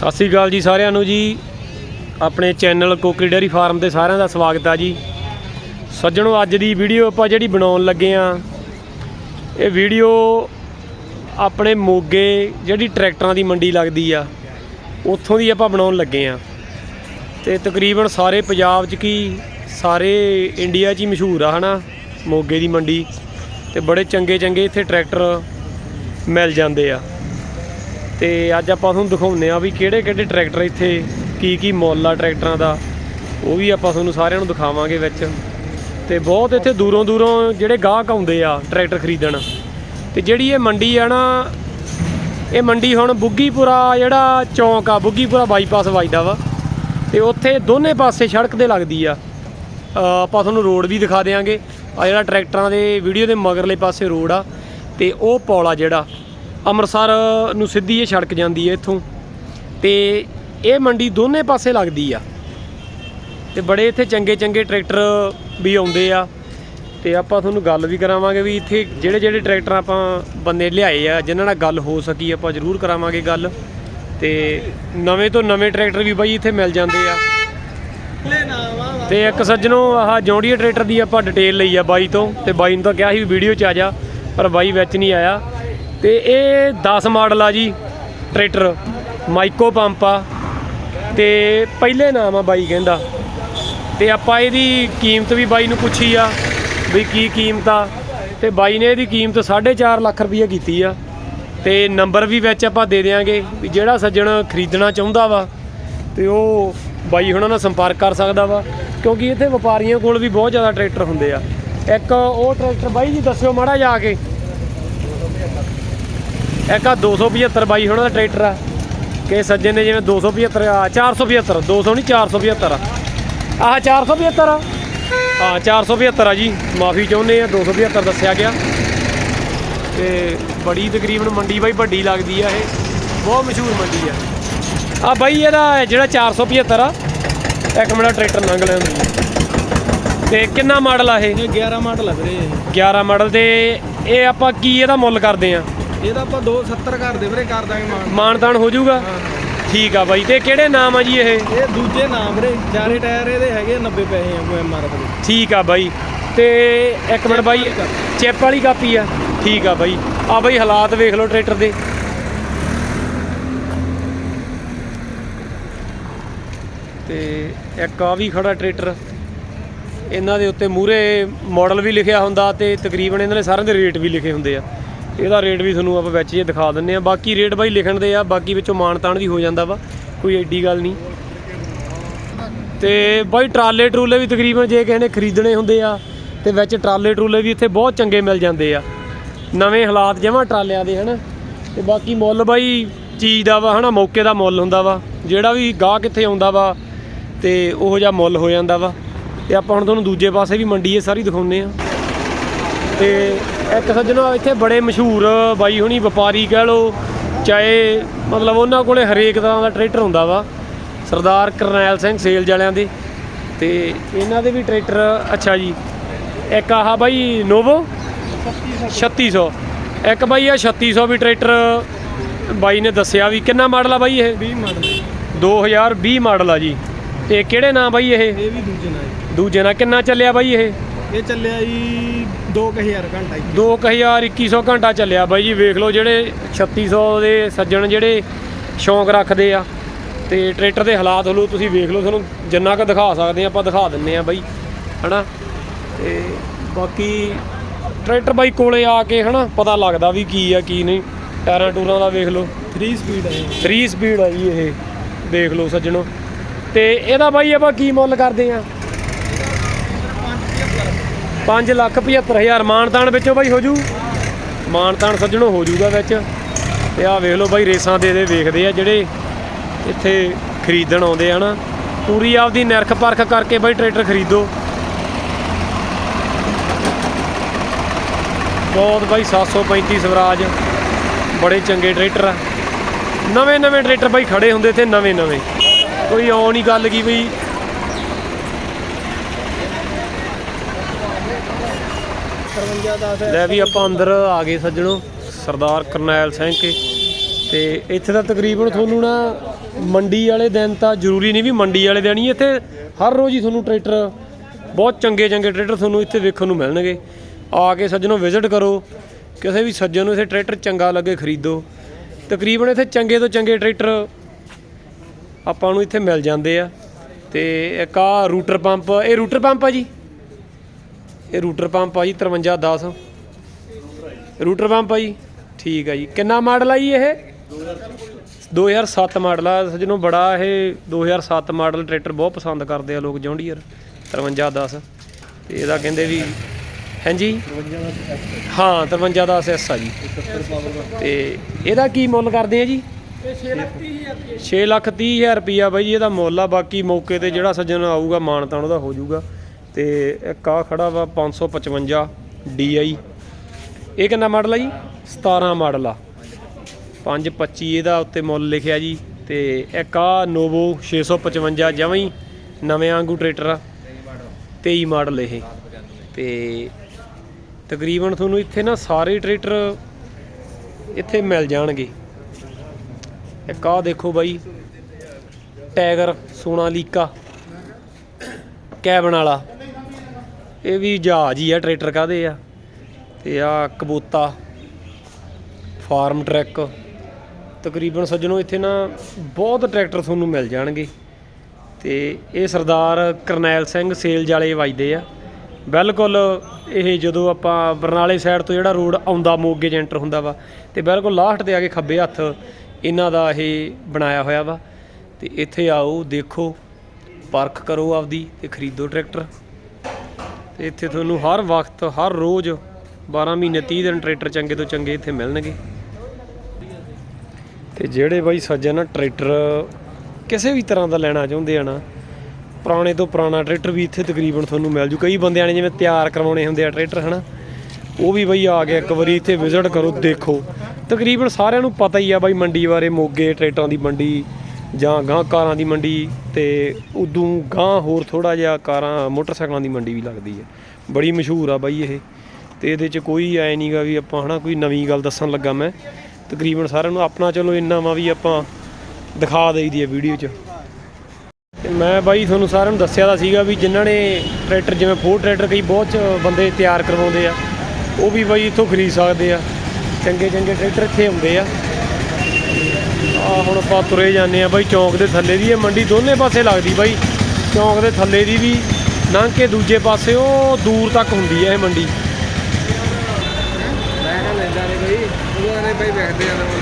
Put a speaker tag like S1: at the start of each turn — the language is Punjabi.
S1: ਸਤਿ ਸ੍ਰੀ ਅਕਾਲ ਜੀ ਸਾਰਿਆਂ ਨੂੰ ਜੀ। ਆਪਣੇ ਚੈਨਲ ਕੋਕਰੀ ਡੇਅਰੀ ਫਾਰਮ ਤੇ ਸਾਰਿਆਂ ਦਾ ਸਵਾਗਤ ਆ ਜੀ। ਸੱਜਣੋ, ਅੱਜ ਦੀ ਵੀਡੀਓ ਆਪਾਂ ਜਿਹੜੀ ਬਣਾਉਣ ਲੱਗੇ ਆ, ਇਹ ਵੀਡੀਓ ਆਪਣੇ ਮੋਗੇ ਜਿਹੜੀ ਟਰੈਕਟਰਾਂ ਦੀ ਮੰਡੀ ਲੱਗਦੀ ਆ, ਉੱਥੋਂ ਦੀ ਆਪਾਂ ਬਣਾਉਣ ਲੱਗੇ ਆ। ਤੇ ਤਕਰੀਬਨ ਸਾਰੇ ਪੰਜਾਬ 'ਚ ਕੀ ਸਾਰੇ ਇੰਡੀਆ 'ਚ ਹੀ ਮਸ਼ਹੂਰ ਆ ਹਨਾ, ਮੋਗੇ ਦੀ ਮੰਡੀ। ਤੇ ਬੜੇ ਚੰਗੇ ਚੰਗੇ ਇੱਥੇ ਟਰੈਕਟਰ ਮਿਲ ਜਾਂਦੇ ਆ। ਤੇ ਅੱਜ ਆਪਾਂ ਤੁਹਾਨੂੰ ਦਿਖਾਉਂਦੇ ਆ ਵੀ ਕਿਹੜੇ ਕਿਹੜੇ ਟਰੈਕਟਰ ਇੱਥੇ ਕੀ ਕੀ ਮੁੱਲ ਆ ਟਰੈਕਟਰਾਂ ਦਾ। ਉਹ ਵੀ ਆਪਾਂ ਤੁਹਾਨੂੰ ਸਾਰਿਆਂ ਨੂੰ ਦਿਖਾਵਾਂਗੇ ਵਿੱਚ। ਤੇ ਬਹੁਤ ਇੱਥੇ ਦੂਰੋਂ ਦੂਰੋਂ ਜਿਹੜੇ ਗਾਹਕ ਆਉਂਦੇ ਆ ਟਰੈਕਟਰ ਖਰੀਦਣ। ਤੇ ਜਿਹੜੀ ਇਹ ਮੰਡੀ ਆ ਨਾ, ਇਹ ਮੰਡੀ ਹੁਣ ਬੁੱਗੀਪੁਰਾ ਜਿਹੜਾ ਚੌਂਕ ਆ, ਬੁੱਗੀਪੁਰਾ ਬਾਈਪਾਸ ਵੱਜਦਾ ਵਾ। ਤੇ ਉੱਥੇ ਦੋਨੇ ਪਾਸੇ ਸੜਕ ਤੇ ਲੱਗਦੀ ਆ। ਆਪਾਂ ਤੁਹਾਨੂੰ ਰੋਡ ਵੀ ਦਿਖਾ ਦੇਵਾਂਗੇ ਆ ਜਿਹੜਾ ਟਰੈਕਟਰਾਂ ਦੇ ਵੀਡੀਓ ਦੇ ਮਗਰਲੇ ਪਾਸੇ ਰੋਡ ਆ। ਤੇ ਉਹ ਪੌਲਾ ਜਿਹੜਾ ਅੰਮ੍ਰਿਤਸਰ ਨੂੰ ਸਿੱਧੀ ਇਹ ਸੜਕ ਜਾਂਦੀ ਹੈ ਇੱਥੋਂ। ਤੇ ਇਹ ਮੰਡੀ ਦੋਨੇ ਪਾਸੇ ਲੱਗਦੀ ਆ। ਤੇ ਬੜੇ ਇੱਥੇ ਚੰਗੇ ਚੰਗੇ ਟਰੈਕਟਰ ਵੀ ਆਉਂਦੇ ਆ। ਤੇ ਆਪਾਂ ਤੁਹਾਨੂੰ ਗੱਲ ਵੀ ਕਰਾਵਾਂਗੇ ਵੀ ਇੱਥੇ ਜਿਹੜੇ ਜਿਹੜੇ ਟਰੈਕਟਰ ਆਪਾਂ ਬੰਦੇ ਲਿਆਏ ਆ, ਜਿਨ੍ਹਾਂ ਨਾਲ ਗੱਲ ਹੋ ਸਕੀ ਆਪਾਂ ਜ਼ਰੂਰ ਕਰਾਵਾਂਗੇ ਗੱਲ। ਤੇ ਨਵੇਂ ਤੋਂ ਨਵੇਂ ਟਰੈਕਟਰ ਵੀ ਬਾਈ ਇੱਥੇ ਮਿਲ ਜਾਂਦੇ ਆ। ਤੇ ਇੱਕ ਸੱਜਣੋ ਆਹ ਜੌਂਡੀਆ ਟਰੈਕਟਰ ਦੀ ਆਪਾਂ ਡਿਟੇਲ ਲਈ ਆ ਬਾਈ ਤੋਂ। ਤੇ ਬਾਈ ਨੂੰ ਤਾਂ ਕਿਹਾ ਸੀ ਵੀਡੀਓ 'ਚ ਆ ਜਾ, ਪਰ ਬਾਈ ਵਿੱਚ ਨਹੀਂ ਆਇਆ। ਤੇ ਇਹ 10 ਮਾਡਲ ਆ ਜੀ, ਟਰੈਕਟਰ, ਮਾਈਕੋ ਪੰਪ ਆ, ਤੇ ਪਹਿਲੇ ਨਾਮ ਆ ਬਾਈ ਕਹਿੰਦਾ। ਤੇ ਆਪਾਂ ਇਹਦੀ ਕੀਮਤ ਵੀ ਬਾਈ ਨੂੰ ਪੁੱਛੀ ਆ, ਵੀ ਕੀ ਕੀਮਤ ਆ, ਤੇ ਬਾਈ ਨੇ ਇਹਦੀ ਕੀਮਤ 4.5 ਲੱਖ ਰੁਪਏ ਕੀਤੀ ਆ। ਤੇ ਨੰਬਰ ਵੀ ਵਿੱਚ ਆਪਾਂ ਦੇ ਦੇਵਾਂਗੇ ਵੀ ਜਿਹੜਾ ਸੱਜਣ ਖਰੀਦਣਾ ਚਾਹੁੰਦਾ ਵਾ, ਤੇ ਉਹ ਬਾਈ ਹੁਣਾਂ ਨਾਲ ਸੰਪਰਕ ਕਰ ਸਕਦਾ ਵਾ, ਕਿਉਂਕਿ ਇੱਥੇ ਵਪਾਰੀਆਂ ਕੋਲ ਵੀ ਬਹੁਤ ਜ਼ਿਆਦਾ ਟਰੈਕਟਰ ਹੁੰਦੇ ਆ। ਇੱਕ ਉਹ ਟਰੈਕਟਰ ਬਾਈ ਜੀ ਦੱਸਿਓ ਮਾੜਾ ਜਾ ਕੇ। ਇੱਕ ਆ 275 ਬਾਈ ਹੁਣਾਂ ਦਾ ਟਰੈਕਟਰ ਆ। ਕਿ ਸੱਜਣ ਨੇ ਜਿਵੇਂ 275 ਆ 475 200 ਨਹੀਂ 475 ਆ ਆਹ 475 ਆ। ਹਾਂ 475 ਆ ਜੀ ਮਾਫੀ ਚਾਹੁੰਦੇ ਆ 275 ਦੱਸਿਆ ਗਿਆ। ਤੇ ਬੜੀ ਤਕਰੀਬਨ ਮੰਡੀ ਬਾਈ ਵੱਡੀ ਲੱਗਦੀ ਆ ਇਹ ਬਹੁਤ ਮਸ਼ਹੂਰ ਮੰਡੀ ਆ। ਆ ਬਾਈ ਇਹਦਾ ਜਿਹੜਾ 475 ਆ ਇੱਕ ਮਿੰਟ ਟਰੈਕਟਰ ਲੰਘ ਲੈਂਦੀ ਤੇ ਕਿੰਨਾ ਮਾਡਲ ਆ ਇਹ?
S2: ਇਹ 11 ਮਾਡਲ ਲੱਗ ਰਹੇ ਆ
S1: 11 ਮਾਡਲ ਤੇ ਇਹ ਆਪਾਂ ਕੀ ਇਹਦਾ ਮੁੱਲ ਕਰਦੇ ਆ?
S2: ਇਹਦਾ ਆਪਾਂ 270 ਕਰ ਦੇ ਵੀਰੇ ਕਰ ਦਾਂਗੇ ਮਾਨ।
S1: ਮਾਨਤਾਨ ਹੋ ਜਾਊਗਾ? ਠੀਕ ਆ ਬਾਈ। ਤੇ ਕਿਹੜੇ ਨਾਮ ਆ ਜੀ ਇਹ?
S2: ਇਹ ਦੂਜੇ ਨਾਮ ਵੀਰੇ ਚਾਰੇ ਟਾਇਰ ਇਹਦੇ ਹੈਗੇ 90 ਪੈਸੇ ਆ ਕੋਈ ਐਮਆਰਐਫ ਦੇ।
S1: ਠੀਕ ਆ ਬਾਈ। ਤੇ ਇੱਕ ਮਿੰਟ ਬਾਈ ਚਿਪ ਵਾਲੀ ਕਾਪੀ। ਆ। ਠੀਕ ਆ ਬਾਈ। ਆ ਬਾਈ ਹਾਲਾਤ ਵੇਖ ਲਓ ਟਰੈਕਟਰ ਦੇ। ਤੇ ਇੱਕ ਆ ਵੀ ਖੜਾ ਟਰੈਕਟਰ। ਇਹਨਾਂ ਦੇ ਉੱਤੇ ਮੂਰੇ ਮਾਡਲ ਵੀ ਲਿਖਿਆ ਹੁੰਦਾ ਤੇ ਤਕਰੀਬਨ ਇਹਨਾਂ ਦੇ ਸਾਰਿਆਂ ਦੇ ਰੇਟ ਵੀ ਲਿਖੇ ਹੁੰਦੇ ਆ। ਇਹਦਾ ਰੇਟ ਵੀ ਤੁਹਾਨੂੰ ਆਪਾਂ ਵਿੱਚ ਹੀ ਦਿਖਾ ਦਿੰਨੇ ਆ ਬਾਕੀ ਰੇਟ ਬਾਈ ਲਿਖਣ ਦੇ ਆ, ਬਾਕੀ ਵਿੱਚੋਂ ਮਾਨਤਾਨ ਵੀ ਹੋ ਜਾਂਦਾ ਵਾ, ਕੋਈ ਐਡੀ ਗੱਲ ਨਹੀਂ। ਤੇ ਬਾਈ ਟਰਾਲੇ ਟਰੂਲੇ ਵੀ ਤਕਰੀਬਨ ਜੇ ਕਿਸੇ ਨੇ ਖਰੀਦਣੇ ਹੁੰਦੇ ਆ, ਤੇ ਵਿੱਚ ਟਰਾਲੇ ਟਰੂਲੇ ਵੀ ਇੱਥੇ ਬਹੁਤ ਚੰਗੇ ਮਿਲ ਜਾਂਦੇ ਆ। ਨਵੇਂ ਹਾਲਾਤ ਜਮਾਂ ਟਰਾਲਿਆਂ ਦੇ, ਹਨਾ। ਤੇ ਬਾਕੀ ਮੁੱਲ ਬਾਈ ਚੀਜ਼ ਦਾ ਵਾ, ਹਨਾ, ਮੌਕੇ ਦਾ ਮੁੱਲ ਹੁੰਦਾ ਵਾ। ਜਿਹੜਾ ਵੀ ਗਾਹ ਕਿੱਥੇ ਆਉਂਦਾ ਵਾ, ਤੇ ਉਹੋ ਜਿਹਾ ਮੁੱਲ ਹੋ ਜਾਂਦਾ ਵਾ। ਤੇ ਆਪਾਂ ਹੁਣ ਤੁਹਾਨੂੰ ਦੂਜੇ ਪਾਸੇ ਵੀ ਮੰਡੀ ਇਹ ਸਾਰੀ ਦਿਖਾਉਂਦੇ ਆ ਤੇ ਇੱਕ ਸੱਜਣੋ ਇੱਥੇ ਬੜੇ ਮਸ਼ਹੂਰ ਬਾਈ ਹੁਣੀ ਵਪਾਰੀ ਕਹਿ ਲੋ ਚਾਹੇ ਮਤਲਬ ਉਹਨਾਂ ਕੋਲੇ ਹਰੇਕ ਤਰ੍ਹਾਂ ਦਾ ਟਰੈਕਟਰ ਹੁੰਦਾ ਵਾ ਸਰਦਾਰ ਕਰਨੈਲ ਸਿੰਘ ਸੇਲਜ ਵਾਲਿਆਂ ਦੇ ਤੇ ਇਹਨਾਂ ਦੇ ਵੀ ਟਰੈਕਟਰ ਅੱਛਾ ਜੀ ਇੱਕ ਆਹ ਬਾਈ ਨੋਵੋ 3600 ਇੱਕ ਬਾਈ ਆ 3600 ਵੀ ਟਰੈਕਟਰ ਬਾਈ ਨੇ ਦੱਸਿਆ ਵੀ ਕਿੰਨਾ ਮਾਡਲ ਆ ਬਾਈ ਇਹ?
S2: 20 ਮਾਡਲ
S1: 2020 ਮਾਡਲ ਆ ਜੀ ਤੇ ਕਿਹੜੇ ਨਾਂ ਬਾਈ ਇਹ?
S2: ਇਹ ਵੀ ਦੂਜੇ ਨਾਲ ਜੀ।
S1: ਦੂਜੇ ਨਾਲ ਕਿੰਨਾ ਚੱਲਿਆ ਬਾਈ ਇਹ?
S2: ਇਹ ਚੱਲਿਆ ਜੀ 2000 ਘੰਟਾ ਜੀ।
S1: 2000 2100 ਘੰਟਾ ਚੱਲਿਆ ਬਾਈ ਜੀ ਵੇਖ ਲਓ ਜਿਹੜੇ 3600 ਦੇ ਸੱਜਣ ਜਿਹੜੇ ਸ਼ੌਂਕ ਰੱਖਦੇ ਆ ਤੇ ਟਰੈਕਟਰ ਦੇ ਹਾਲਾਤ ਹਲੂ ਤੁਸੀਂ ਵੇਖ ਲਓ ਤੁਹਾਨੂੰ ਜਿੰਨਾ ਕੁ ਦਿਖਾ ਸਕਦੇ ਆ ਆਪਾਂ ਦਿਖਾ ਦਿੰਨੇ ਆ ਬਾਈ ਹਨਾ? ਤੇ ਬਾਕੀ ਟਰੈਕਟਰ ਬਾਈ ਕੋਲੇ ਆ ਕੇ ਹਨਾ ਪਤਾ ਲੱਗਦਾ ਵੀ ਕੀ ਆ ਕੀ ਨਹੀਂ। ਟਾਇਰਾਂ ਟੂਰਾਂ ਦਾ ਵੇਖ ਲਓ।
S2: 3 ਸਪੀਡ ਹੈ ਇਹ।
S1: 3 ਸਪੀਡ ਆ ਜੀ ਇਹ ਦੇਖ ਲਓ ਸੱਜਣੋ। ਤੇ ਇਹਦਾ ਬਾਈ ਆਪਾਂ ਕੀ ਮੁੱਲ ਕਰਦੇ ਆ? 5 ਲੱਖ 75 ਹਜ਼ਾਰ ਮਾਨਤਾਨ ਵਿੱਚੋਂ ਬਾਈ ਹੋ ਜੂ ਮਾਨਤਾਨ ਸੱਜਣੋ ਹੋ ਜੂਗਾ ਵਿੱਚ। ਤੇ ਆਹ ਵੇਖ ਲਓ ਬਾਈ, ਰੇਸਾਂ ਦੇ ਦੇ ਵੇਖਦੇ ਆ ਜਿਹੜੇ ਇੱਥੇ ਖਰੀਦਣ ਆਉਂਦੇ ਆ ਨਾ। ਪੂਰੀ ਆਪਦੀ ਨਿਰਖ ਪਰਖ ਕਰਕੇ ਬਾਈ ਟਰੈਕਟਰ ਖਰੀਦੋ। ਬਹੁਤ ਬਾਈ 735 ਸਵਰਾਜ। ਬੜੇ ਚੰਗੇ ਟਰੈਕਟਰ ਆ। ਨਵੇਂ ਨਵੇਂ ਟਰੈਕਟਰ ਬਾਈ ਖੜੇ ਹੁੰਦੇ ਇੱਥੇ ਨਵੇਂ ਨਵੇਂ ਕੋਈ ਆਉ ਨਹੀਂ ਗੱਲ ਕੀ ਬਈ ਲੈ ਵੀ ਆਪਾਂ ਅੰਦਰ ਆ ਗਏ ਸੱਜਣੋ ਸਰਦਾਰ ਕਰਨੈਲ ਸਿੰਘ ਕੇ। ਤੇ ਇੱਥੇ ਦਾ ਤਕਰੀਬਨ ਤੁਹਾਨੂੰ ਨਾ ਮੰਡੀ ਵਾਲੇ ਦਿਨ ਤਾਂ ਜ਼ਰੂਰੀ ਨਹੀਂ ਵੀ ਮੰਡੀ ਵਾਲੇ ਦਿਨ ਹੀ ਇੱਥੇ ਹਰ ਰੋਜ਼ ਹੀ ਤੁਹਾਨੂੰ ਟਰੈਕਟਰ ਬਹੁਤ ਚੰਗੇ ਚੰਗੇ ਟਰੈਕਟਰ ਤੁਹਾਨੂੰ ਇੱਥੇ ਵੇਖਣ ਨੂੰ ਮਿਲਣਗੇ। ਆ ਕੇ ਸੱਜਣੋ ਵਿਜ਼ਿਟ ਕਰੋ ਕਿਸੇ ਵੀ ਸੱਜਣ ਨੂੰ ਇੱਥੇ ਟਰੈਕਟਰ ਚੰਗਾ ਲੱਗੇ ਖਰੀਦੋ। ਤਕਰੀਬਨ ਇੱਥੇ ਚੰਗੇ ਤੋਂ ਚੰਗੇ ਟਰੈਕਟਰ ਆਪਾਂ ਨੂੰ ਇੱਥੇ ਮਿਲ ਜਾਂਦੇ ਆ। ਤੇ ਇੱਕ ਆ ਰੂਟਰ ਪੰਪ ਇਹ ਰੂਟਰ ਪੰਪ ਆ ਜੀ? ਇਹ ਰੂਟਰ ਪੰਪ ਆ ਜੀ 5310 ਰੂਟਰ ਪੰਪ ਆ ਜੀ, ਠੀਕ ਆ ਜੀ। ਕਿੰਨਾ ਮਾਡਲ ਆ ਜੀ ਇਹ? 2007 ਮਾਡਲ ਆ। ਸੱਜਣੋ, ਬੜਾ ਇਹ 2007 ਮਾਡਲ ਟਰੈਕਟਰ ਬਹੁਤ ਪਸੰਦ ਕਰਦੇ ਆ ਲੋਕ, ਜੌਂਡੀਅਰ 5310 ਤੇ ਇਹਦਾ ਕਹਿੰਦੇ ਵੀ ਹਾਂਜੀ ਹਾਂ 5310 ਐਸ ਆ ਜੀ। ਤੇ ਇਹਦਾ ਕੀ ਮੁੱਲ ਕਰਦੇ ਆ ਜੀ?
S2: ਇਹ 6 ਲੱਖ 30 ਹਜ਼ਾਰ
S1: 6 ਲੱਖ 30 ਹਜ਼ਾਰ ਰੁਪਿਆ ਬਾਈ ਜੀ, ਇਹਦਾ ਮੁੱਲ ਆ। ਬਾਕੀ ਮੌਕੇ ਤੇ ਜਿਹੜਾ ਸੱਜਣ ਆਊਗਾ ਮਾਨਤਾਨ ਉਹਦਾ ਹੋ ਜਾਊਗਾ। ਤੇ ਇੱਕ ਆ ਖੜਾ ਵਾ 555 DI ਇਹ ਕਿੰਨਾ ਮਾਡਲ ਆ ਜੀ? 17 ਮਾਡਲ ਆ। 525 ਇਹਦਾ ਉੱਤੇ ਮੁੱਲ ਲਿਖਿਆ ਜੀ ਤੇ ਇੱਕ ਆ ਨੋਵੋ 655 ਜਮਾਂ ਹੀ ਨਵੇਂ ਵਾਂਗੂ ਟਰੈਕਟਰ ਆ। 23 ਮਾਡਲ ਇਹ। ਤੇ ਤਕਰੀਬਨ ਤੁਹਾਨੂੰ ਇੱਥੇ ਨਾ ਸਾਰੇ ਟਰੈਕਟਰ ਇੱਥੇ ਮਿਲ ਜਾਣਗੇ। ਇੱਕ ਆਹ ਦੇਖੋ ਬਾਈ, ਟਾਈਗਰ ਸੋਨਾਲੀਕਾ ਕੈਬਨ ਵਾਲਾ। ਇਹ ਵੀ ਜਹਾਜ਼ ਹੀ ਆ, ਟਰੈਕਟਰ ਕਾਦੇ ਆ? ਤੇ ਆ ਕਬੂਤਾ, ਫਾਰਮ ਟਰੈਕ। ਤਕਰੀਬਨ ਸੱਜਣੋ, ਇੱਥੇ ਨਾ ਬਹੁਤ ਟਰੈਕਟਰ ਤੁਹਾਨੂੰ ਮਿਲ ਜਾਣਗੇ। ਤੇ ਇਹ ਸਰਦਾਰ ਕਰਨੈਲ ਸਿੰਘ ਸੇਲਜ ਵਾਲੇ ਵੱਜਦੇ ਆ। ਬਿਲਕੁਲ ਇਹ ਜਦੋਂ ਆਪਾਂ ਬਰਨਾਲੇ ਸਾਈਡ ਤੋਂ ਜਿਹੜਾ ਰੋਡ ਆਉਂਦਾ, ਮੋਗੇ 'ਚ ਐਂਟਰ ਹੁੰਦਾ ਵਾ, ਤੇ ਬਿਲਕੁਲ ਲਾਸਟ ਤੇ ਆ ਕੇ ਖੱਬੇ ਹੱਥ ਇਹਨਾਂ ਦਾ ਇਹ ਬਣਾਇਆ ਹੋਇਆ ਵਾ। ਤੇ ਇੱਥੇ ਆਓ, ਦੇਖੋ, ਪਰਖ ਕਰੋ ਆਪਦੀ ਤੇ ਖਰੀਦੋ ਟਰੈਕਟਰ। ਤੇ ਇੱਥੇ ਤੁਹਾਨੂੰ ਹਰ ਵਕਤ, ਹਰ ਰੋਜ਼ 12 ਮਹੀਨੇ 30 ਦਿਨ ਟਰੈਕਟਰ ਚੰਗੇ ਤੋਂ ਚੰਗੇ ਇੱਥੇ ਮਿਲਣਗੇ। ਤੇ ਜਿਹੜੇ ਬਾਈ ਸੱਜਣ ਨਾ ਟਰੈਕਟਰ ਕਿਸੇ ਵੀ ਤਰ੍ਹਾਂ ਦਾ ਲੈਣਾ ਚਾਹੁੰਦੇ ਆ ਨਾ, ਪੁਰਾਣੇ ਤੋਂ ਪੁਰਾਣਾ ਟਰੈਕਟਰ ਵੀ ਇੱਥੇ ਤਕਰੀਬਨ ਤੁਹਾਨੂੰ ਮਿਲ ਜੂ। ਕਈ ਬੰਦਿਆਂ ਨੇ ਜਿਵੇਂ ਤਿਆਰ ਕਰਵਾਉਣੇ ਹੁੰਦੇ ਆ ਟਰੈਕਟਰ, ਹਨਾ? ਉਹ ਵੀ ਬਈ ਆ ਗਿਆ ਇੱਕ ਵਾਰੀ ਇੱਥੇ ਵਿਜ਼ਿਟ ਕਰੋ, ਦੇਖੋ। ਤਕਰੀਬਨ ਸਾਰਿਆਂ ਨੂੰ ਪਤਾ ਹੀ ਆ ਬਾਈ ਮੰਡੀ ਬਾਰੇ ਮੋਗੇ ਟਰੈਕਟਰਾਂ ਦੀ ਮੰਡੀ ਜਾਂ ਗਾਂ ਕਾਰਾਂ ਦੀ ਮੰਡੀ ਤੇ ਉਦੋਂ ਗਾਂ ਹੋਰ ਥੋੜਾ ਜਿਹਾ ਕਾਰਾਂ, ਮੋਟਰਸਾਈਕਲਾਂ ਦੀ ਮੰਡੀ ਵੀ ਲੱਗਦੀ ਹੈ। ਬੜੀ ਮਸ਼ਹੂਰ ਆ ਬਾਈ ਇਹ। ਤੇ ਇਹਦੇ 'ਚ ਕੋਈ ਐ ਨਹੀਂਗਾ ਵੀ ਆਪਾਂ ਹਨਾ ਕੋਈ ਨਵੀਂ ਗੱਲ ਦੱਸਣ ਲੱਗਾ ਮੈਂ। ਤਕਰੀਬਨ ਸਾਰਿਆਂ ਨੂੰ ਆਪਣਾ ਚਲੋ ਇੰਨਾ ਵਾ ਵੀ ਆਪਾਂ ਦਿਖਾ ਦੇਈਦੀ ਹੈ ਵੀਡੀਓ 'ਚ। ਤੇ ਮੈਂ ਬਾਈ ਤੁਹਾਨੂੰ ਸਾਰਿਆਂ ਨੂੰ ਦੱਸਿਆ ਤਾਂ ਸੀਗਾ ਵੀ ਜਿਨ੍ਹਾਂ ਨੇ ਟਰੈਕਟਰ, ਜਿਵੇਂ ਫੋਰ ਟਰੈਕਟਰ ਕਈ ਬਹੁਤ ਬੰਦੇ ਤਿਆਰ ਕਰਵਾਉਂਦੇ ਆ, ਉਹ ਵੀ ਬਾਈ ਇੱਥੋਂ ਖਰੀਦ ਸਕਦੇ ਆ। ਚੰਗੇ ਚੰਗੇ ਟਰੈਕਟਰ ਇੱਥੇ ਹੁੰਦੇ ਆ। ਆ ਹੁਣ ਆਪਾਂ ਤੁਰੇ ਜਾਂਦੇ ਆ ਬਾਈ, ਚੌਂਕ ਦੇ ਥੱਲੇ ਦੀ। ਇਹ ਮੰਡੀ ਦੋਨੇ ਪਾਸੇ ਲੱਗਦੀ ਬਾਈ। ਚੌਂਕ ਦੇ ਥੱਲੇ ਦੀ ਵੀ, ਲੰਘ ਕੇ ਦੂਜੇ ਪਾਸੇ ਉਹ ਦੂਰ ਤੱਕ ਹੁੰਦੀ ਹੈ ਇਹ ਮੰਡੀ।
S2: ਮੈਂ ਕਿਹਾ ਲੈਂਦਾ ਨਹੀਂ ਬਈ। ਉਹਨਾਂ ਨੇ ਵੇਖਦੇ ਆ